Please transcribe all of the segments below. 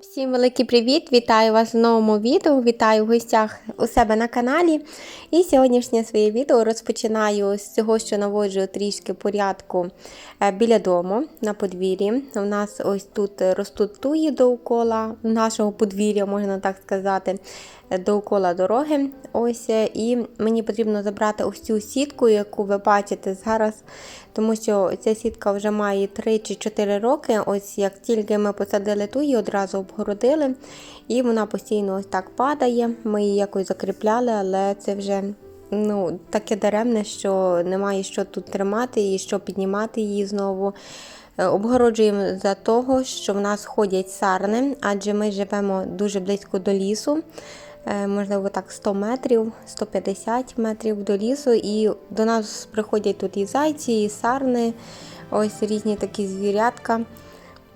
Всім великий привіт! Вітаю вас в новому відео. Вітаю в гостях у себе на каналі. І сьогоднішнє своє відео розпочинаю з цього, що наводжу трішки порядку е, біля дому на подвір'ї. У нас ось тут ростуть туї довкола нашого подвір'я, можна так сказати, довкола дороги. Ось е, І мені потрібно забрати ось цю сітку, яку ви бачите зараз. Тому що ця сітка вже має 3 чи 4 роки. Ось як тільки ми посадили туї, одразу обгородили, і вона постійно ось так падає. Ми її якось закріпляли, але це вже ну, таке даремне, що немає що тут тримати і що піднімати її знову. Е, Обгороджуємо за того, що в нас ходять сарни, адже ми живемо дуже близько до лісу. Е, Можливо, так 100 метрів, 150 метрів до лісу, і до нас приходять тут і зайці, і сарни, ось різні такі звірятка.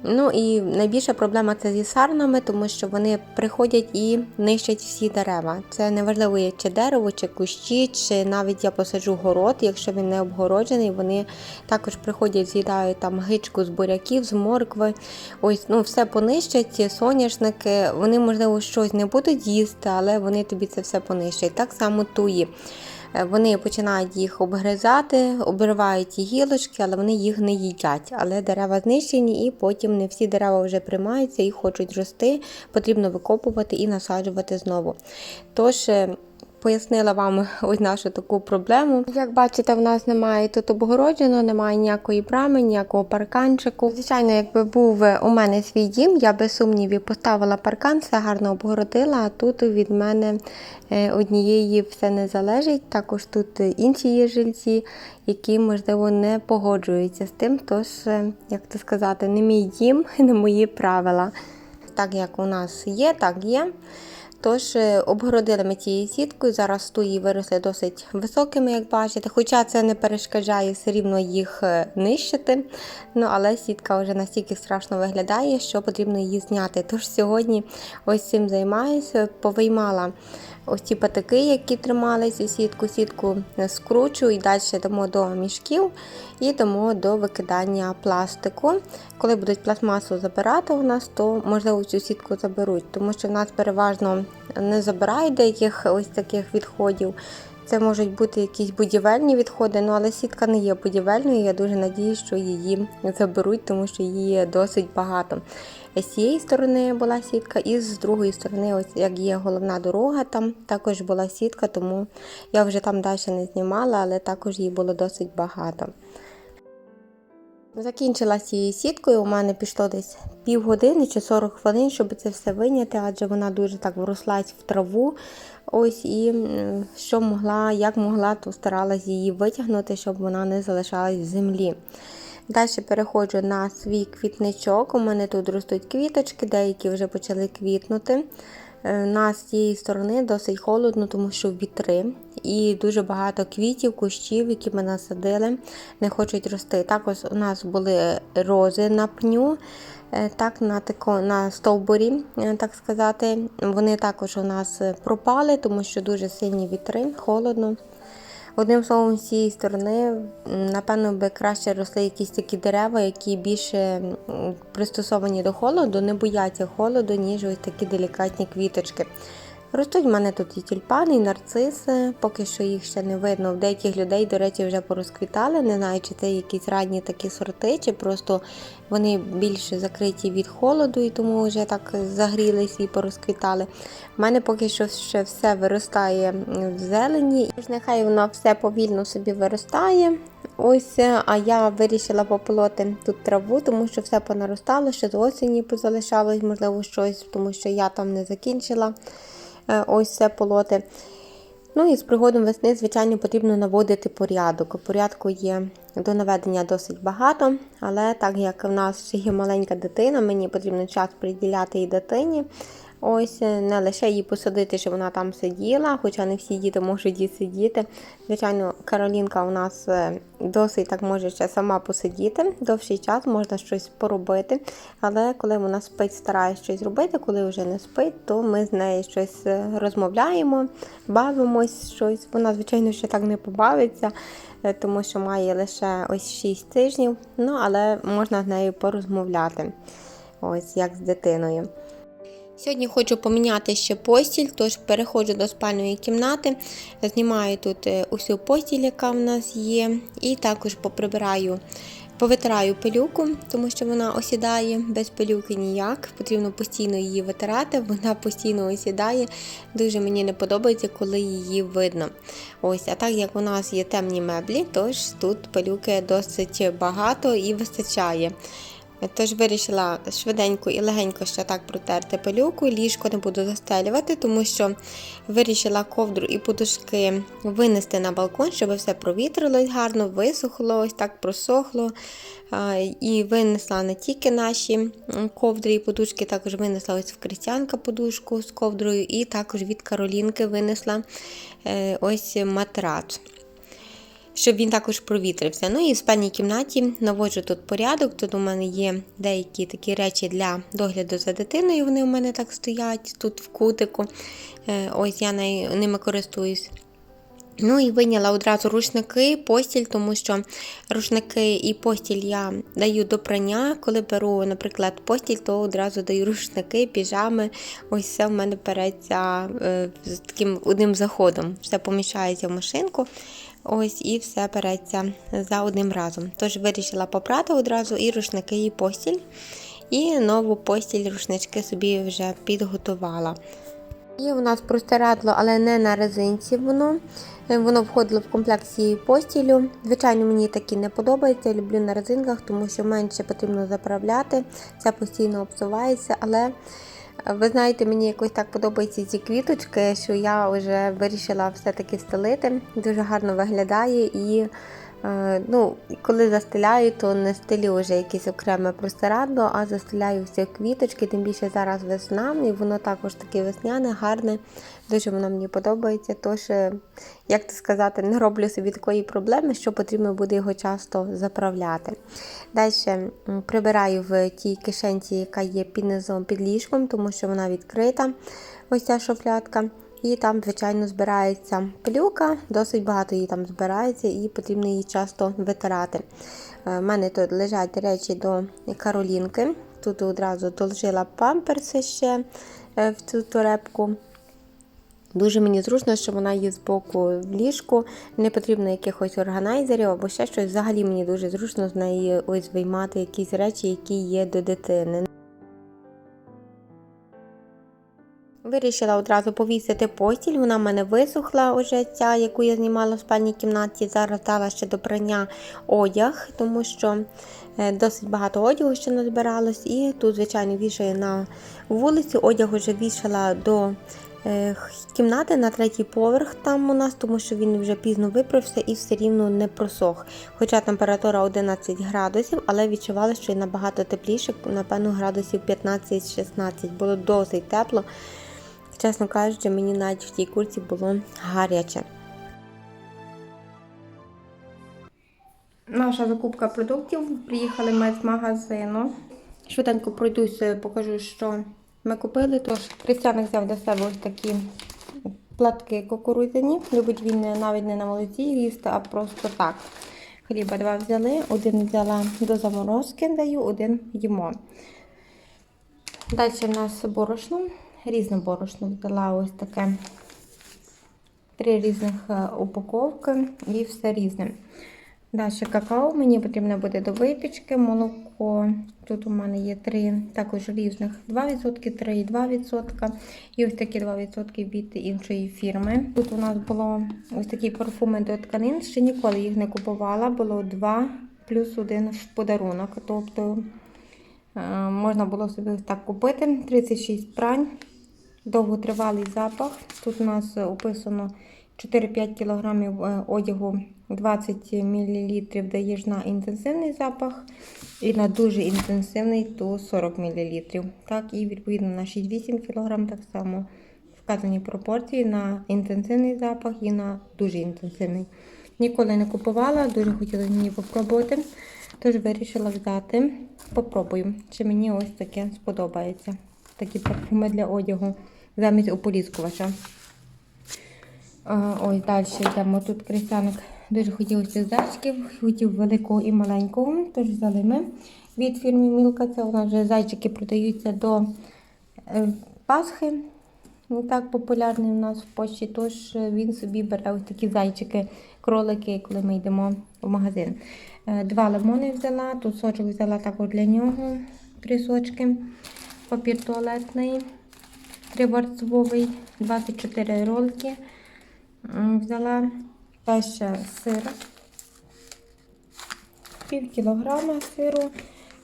Ну і найбільша проблема це зі сарнами, тому що вони приходять і нищать всі дерева. Це неважливо, чи дерево, чи кущі, чи навіть я посаджу город, якщо він не обгороджений, вони також приходять, з'їдають там гичку з буряків, з моркви. Ось ну все понищать, соняшники. Вони, можливо, щось не будуть їсти, але вони тобі це все понищать. Так само туї. Е, Вони починають їх обгризати, обривають ті гілочки, але вони їх не їдять. Але дерева знищені, і потім не всі дерева вже приймаються і хочуть рости. Потрібно викопувати і насаджувати знову. Тож. Пояснила вам ось нашу таку проблему. Як бачите, в нас немає тут обгороджено, немає ніякої брами, ніякого парканчику. Звичайно, якби був у мене свій дім, я без сумнівів поставила паркан, все гарно обгородила, а тут від мене е, однієї все не залежить. Також тут інші є жильці, які, можливо, не погоджуються з тим. Тож, е, як то сказати, не мій дім, не мої правила. Так як у нас є, так є. Тож е, обгородили ми цією сіткою. Зараз туї виросли досить високими, як бачите. Хоча це не перешкоджає все рівно їх е, нищити. Ну, але сітка вже настільки страшно виглядає, що потрібно її зняти. Тож сьогодні ось цим займаюся, повиймала ось ці патики, які тримали цю сітку. Сітку скручу і далі дамо до мішків і дамо до викидання пластику. Коли будуть пластмасу забирати у нас, то можливо цю сітку заберуть, тому що в нас переважно не забирають деяких ось таких відходів. Це можуть бути якісь будівельні відходи, ну але сітка не є будівельною. Я дуже надію, що її заберуть, тому що її досить багато. З цієї сторони була сітка, і з другої сторони, ось як є головна дорога, там також була сітка, тому я вже там далі не знімала, але також її було досить багато. Закінчила цією сіткою. У мене пішло десь півгодини чи 40 хвилин, щоб це все виняти, адже вона дуже так врослась в траву. Ось і що могла, як могла, то старалась її витягнути, щоб вона не залишалась в землі. Далі переходжу на свій квітничок. У мене тут ростуть квіточки, деякі вже почали квітнути. Е, У нас з цієї сторони досить холодно, тому що вітри і дуже багато квітів, кущів, які ми насадили, не хочуть рости. Також у нас були рози на пню, е, так на тако, на стовбурі, е, так сказати. Вони також у нас пропали, тому що дуже сильні вітри, холодно. Одним словом, з цієї сторони, напевно, би краще росли якісь такі дерева, які більше пристосовані до холоду, не бояться холоду, ніж ось такі делікатні квіточки. Ростуть в мене тут і тюльпани, і нарциси, поки що їх ще не видно. В деяких людей, до речі, вже порозквітали. Не знаю, чи це якісь ранні такі сорти, чи просто вони більше закриті від холоду і тому вже так загрілись і порозквітали. У мене поки що ще все виростає в зелені. Тож Нехай воно все повільно собі виростає. Ось, а я вирішила пополоти тут траву, тому що все понаростало, ще з осені позалишалось, можливо, щось, тому що я там не закінчила ось це полоти. Ну і з приходом весни, звичайно, потрібно наводити порядок. Порядку є до наведення досить багато, але так як в нас ще є маленька дитина, мені потрібно час приділяти і дитині. Ось е, не лише її посадити, щоб вона там сиділа, хоча не всі діти можуть і сидіти. Звичайно, Каролінка у нас е, досить так може ще сама посидіти, довший час можна щось поробити. Але коли вона спить, старає щось робити, коли вже не спить, то ми з нею щось е, розмовляємо, бавимось щось. Вона, звичайно, ще так не побавиться, тому що має лише ось 6 тижнів. Ну, але можна з нею порозмовляти, ось як з дитиною. Сьогодні хочу поміняти ще постіль, тож переходжу до спальної кімнати, знімаю тут е, усю постіль, яка в нас є, і також поприбираю, повитираю пилюку, тому що вона осідає без пилюки ніяк. Потрібно постійно її витирати, вона постійно осідає. Дуже мені не подобається, коли її видно. Ось, а так як у нас є темні меблі, тож тут пилюки досить багато і вистачає. Тож вирішила швиденько і легенько ще так протерти пилюку, ліжко не буду застелювати, тому що вирішила ковдру і подушки винести на балкон, щоб все провітрилось гарно, висохло, ось так просохло. І винесла не тільки наші ковдри і подушки, також винесла ось в Крістянка подушку з ковдрою, і також від Каролінки винесла е, ось матрац щоб він також провітрився. Ну і в спальній кімнаті наводжу тут порядок. Тут у мене є деякі такі речі для догляду за дитиною. Вони у мене так стоять тут в кутику. Е, Ось я ними користуюсь. Ну і виняла одразу рушники, постіль, тому що рушники і постіль я даю до прання. Коли беру, наприклад, постіль, то одразу даю рушники, піжами. Ось все в мене переться е, з таким одним заходом. Все поміщається в машинку. Ось і все береться за одним разом. Тож вирішила попрати одразу і рушники, і постіль. І нову постіль, рушнички собі вже підготувала. Є у нас простирадло, але не на резинці воно. Воно входило в комплект з цією постілю. Звичайно, мені такі не подобається. Я люблю на резинках, тому що менше потрібно заправляти. Це постійно обсувається. Але ви знаєте, мені якось так подобаються ці квіточки, що я вже вирішила все-таки стелити. Дуже гарно виглядає і. е, Ну, коли застеляю, то не стелю вже якесь окреме простирадло, а застеляю всі квіточки, тим більше зараз весна, і воно також таке весняне, гарне. Дуже воно мені подобається. Тож, е, як то сказати, не роблю собі такої проблеми, що потрібно буде його часто заправляти. Далі прибираю в тій кишенці, яка є під низом під ліжком, тому що вона відкрита. Ось ця шуфлядка. І там, звичайно, збирається пилюка, досить багато її там збирається, і потрібно її часто витирати. У мене тут лежать речі до Каролінки. Тут одразу доложила памперси ще е, в цю торепку. Дуже мені зручно, що вона є з боку в ліжку, не потрібно якихось органайзерів або ще щось. Взагалі мені дуже зручно з неї ось виймати якісь речі, які є до дитини. Вирішила одразу повісити постіль. Вона в мене висохла уже ця, яку я знімала в спальній кімнаті. Зараз дала ще до прання одяг, тому що е, досить багато одягу ще назбиралось. І тут, звичайно, вішаю на вулицю. Одяг вже вішала до кімнати на третій поверх там у нас, тому що він вже пізно виправився і все рівно не просох. Хоча температура 11 градусів, але відчувала, що і набагато тепліше, напевно, градусів 15-16. Було досить тепло. Чесно кажучи, мені навіть в тій курці було гаряче. Наша закупка продуктів. Приїхали ми з магазину. Швиденько пройдусь, покажу, що ми купили. Тож Християник взяв для себе ось такі платки кукурудзяні. Любить він навіть не на молоці їсти, а просто так. Хліба два взяли, один взяла до заморозки, даю, один їмо. Далі в нас борошно. Різне борошно взяла ось таке. Три різних е, упаковки і все різне. Далі какао мені потрібно буде до випічки, молоко. Тут у мене є три також різних 2%, 3,2%. І ось такі 2% від іншої фірми. Тут у нас було ось такі парфуми до тканин. Ще ніколи їх не купувала. Було 2 плюс 1 в подарунок. Тобто е, можна було собі ось так купити. 36 прань. Довготривалий запах. Тут у нас описано 4-5 кг одягу, 20 мл даєш на інтенсивний запах, і на дуже інтенсивний то 40 мл. Так, і відповідно на 6-8 кг так само вказані пропорції на інтенсивний запах і на дуже інтенсивний. Ніколи не купувала, дуже хотіла мені попробувати. Тож вирішила взяти. Попробую, чи мені ось таке сподобається. Такі парфуми для одягу замість ополіскувача. А, Ось далі йдемо. Тут крестяник дуже хотілося зайчиків, хотів великого і маленького, тож взяли ми від фірми Мілка. Це у нас вже зайчики продаються до е, Пасхи. Не так популярний у нас в пошті, тож він собі бере ось такі зайчики, кролики, коли ми йдемо в магазин. Е, Два лимони взяла, тут сочок взяла також для нього, три сочки, папір туалетний, триварцовий, 24 ролики. Взяла та ще сир, пів кілограма сиру.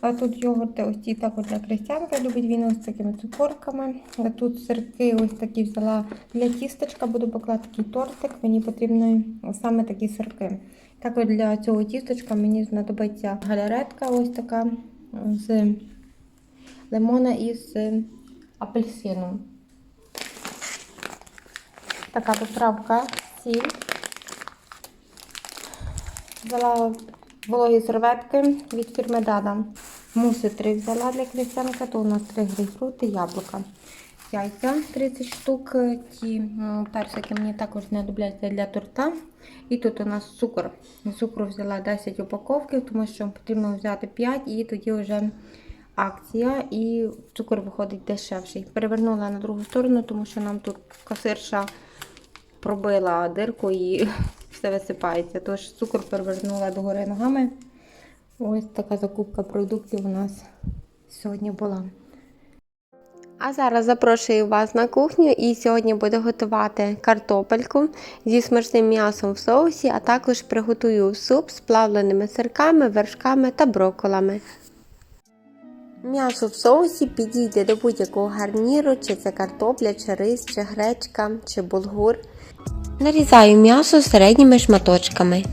А тут йогурти ось ці також для Кристянка. Любить він ось такими цукорками. А тут сирки ось такі взяла для тістечка. Буду поклати такий тортик. Мені потрібні саме такі сирки. Також для цього тістечка мені знадобиться галеретка ось така з лимона і з апельсину. Така поправка сіль. Взяла вологі серветки від фірми Дада. Муси 3 взяла для Крістянка, то у нас 3 грейпфрути, яблука. Яйця 30 штук. Ті персики мені також знадобляться для торта. І тут у нас цукор. Цукру взяла 10 упаковків, тому що потрібно взяти 5 і тоді вже акція і цукор виходить дешевший. Перевернула на другу сторону, тому що нам тут касирша пробила дирку і все висипається. Тож цукор перевернула догори ногами. Ось така закупка продуктів у нас сьогодні була. А зараз запрошую вас на кухню і сьогодні буду готувати картопельку зі смачним м'ясом в соусі, а також приготую суп з плавленими сирками, вершками та броколами. М'ясо в соусі підійде до будь-якого гарніру, чи це картопля, чи рис, чи гречка, чи булгур. Нарізаю м'ясо середніми шматочками.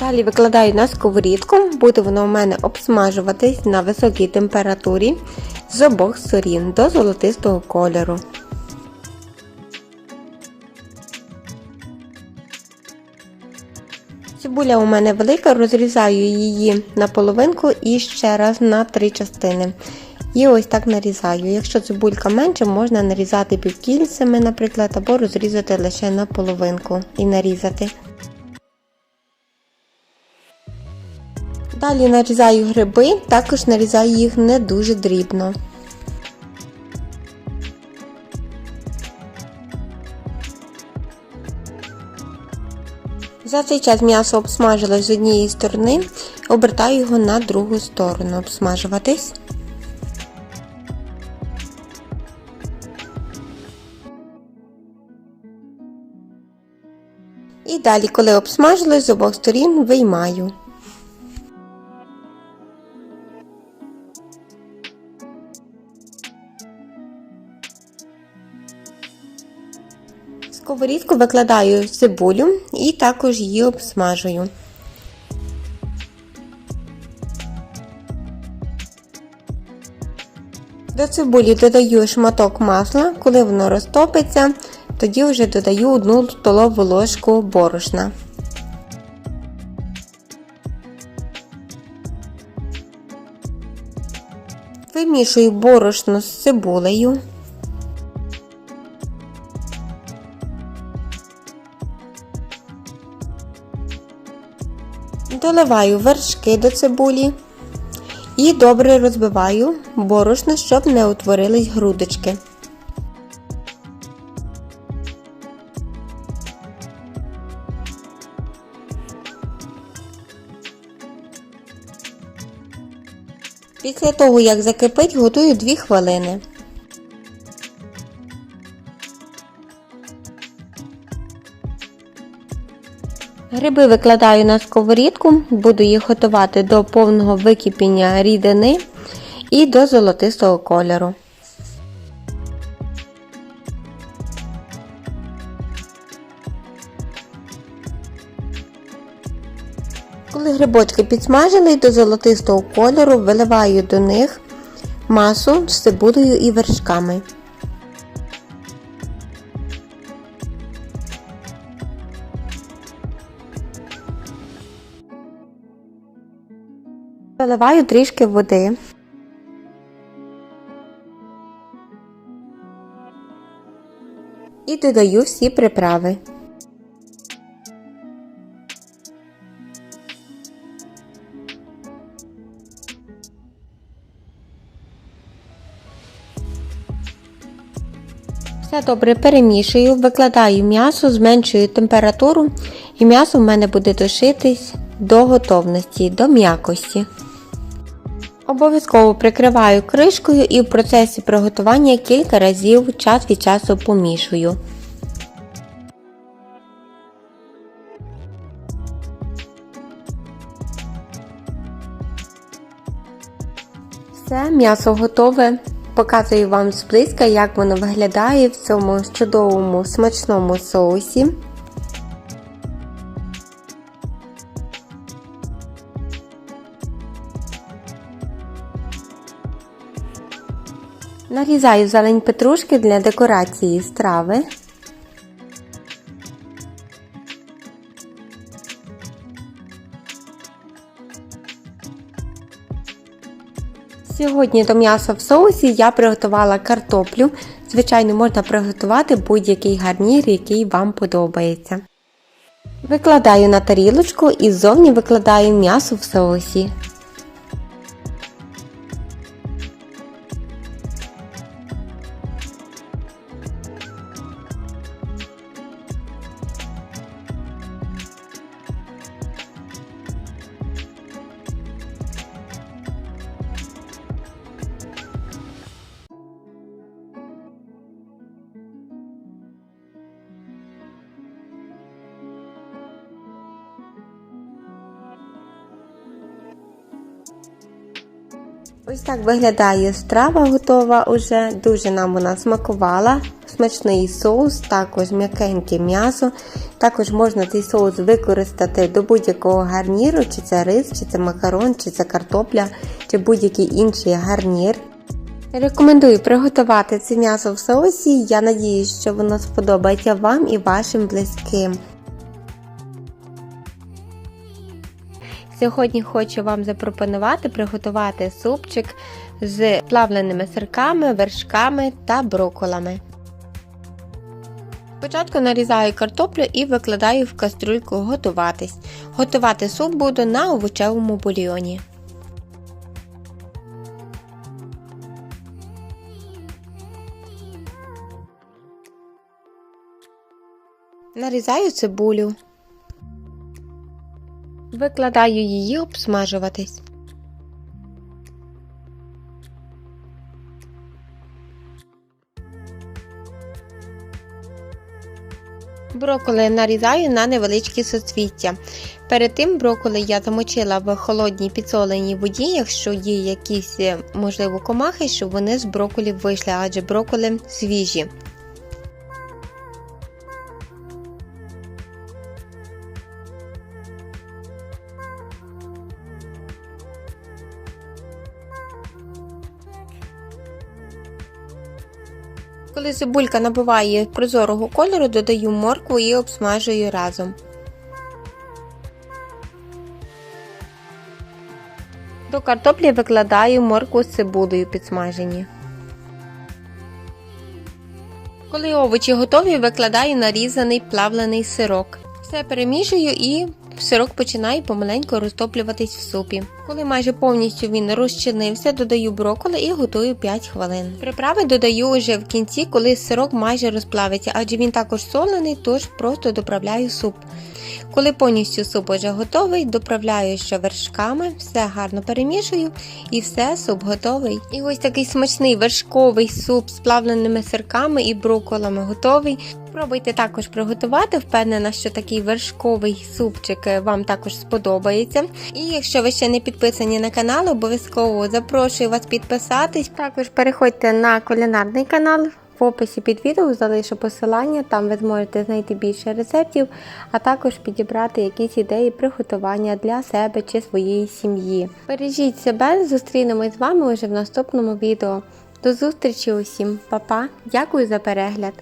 Далі викладаю на сковорідку, буде воно у мене обсмажуватись на високій температурі з обох сторін до золотистого кольору. Цибуля у мене велика, розрізаю її на половинку і ще раз на три частини. І ось так нарізаю. Якщо цибулька менше, можна нарізати півкільцями, наприклад, або розрізати лише на половинку і нарізати. Далі нарізаю гриби, також нарізаю їх не дуже дрібно. За цей час м'ясо обсмажилось з однієї сторони, обертаю його на другу сторону обсмажуватись. І далі, коли обсмажилось з обох сторін, виймаю. Сковорідку викладаю цибулю і також її обсмажую. До цибулі додаю шматок масла, коли воно розтопиться, тоді вже додаю одну столову ложку борошна. Вимішую борошно з цибулею. Доливаю вершки до цибулі і добре розбиваю борошно, щоб не утворились грудочки. Після того, як закипить, готую 2 хвилини. Гриби викладаю на сковорідку, буду їх готувати до повного википіння рідини і до золотистого кольору. Коли грибочки підсмажили до золотистого кольору, виливаю до них масу з цибулею і вершками. Доливаю трішки води. І додаю всі приправи. Все добре перемішую, викладаю м'ясо, зменшую температуру, і м'ясо в мене буде тушитись до готовності, до м'якості. Обов'язково прикриваю кришкою і в процесі приготування кілька разів час від часу помішую. Все, м'ясо готове. Показую вам зблизька, як воно виглядає в цьому чудовому смачному соусі. Нарізаю зелень петрушки для декорації страви. Сьогодні до м'яса в соусі я приготувала картоплю. Звичайно, можна приготувати будь-який гарнір, який вам подобається. Викладаю на тарілочку і ззовні викладаю м'ясо в соусі. Ось так виглядає страва готова уже. Дуже нам вона смакувала. Смачний соус, також м'якеньке м'ясо. Також можна цей соус використати до будь-якого гарніру, чи це рис, чи це макарон, чи це картопля, чи будь-який інший гарнір. Рекомендую приготувати це м'ясо в соусі. Я надіюсь, що воно сподобається вам і вашим близьким. Сьогодні хочу вам запропонувати приготувати супчик з плавленими сирками, вершками та броколами. Спочатку нарізаю картоплю і викладаю в кастрюльку готуватись. Готувати суп буду на овочевому бульйоні. Нарізаю цибулю. Викладаю її обсмажуватись. Броколи нарізаю на невеличкі соцвіття. Перед тим броколи я замочила в холодній підсоленій воді, якщо є якісь, можливо, комахи, щоб вони з броколів вийшли, адже броколи свіжі. Цибулька набуває прозорого кольору, додаю моркву і обсмажую разом. До картоплі викладаю моркву з цибулею підсмажені. Коли овочі готові, викладаю нарізаний плавлений сирок. Все перемішую і сирок починає помаленьку розтоплюватись в супі. Коли майже повністю він розчинився, додаю брокколи і готую 5 хвилин. Приправи додаю уже в кінці, коли сирок майже розплавиться, адже він також солений, тож просто доправляю суп. Коли повністю суп вже готовий, доправляю ще вершками, все гарно перемішую і все, суп готовий. І ось такий смачний вершковий суп з плавленими сирками і брокколами готовий. Спробуйте також приготувати, впевнена, що такий вершковий супчик вам також сподобається. І якщо ви ще не підписані на канал, обов'язково запрошую вас підписатись. Також переходьте на кулінарний канал. В описі під відео залишу посилання, там ви зможете знайти більше рецептів, а також підібрати якісь ідеї приготування для себе чи своєї сім'ї. Бережіть себе, зустрінемось з вами уже в наступному відео. До зустрічі усім, Па-па! Дякую за перегляд!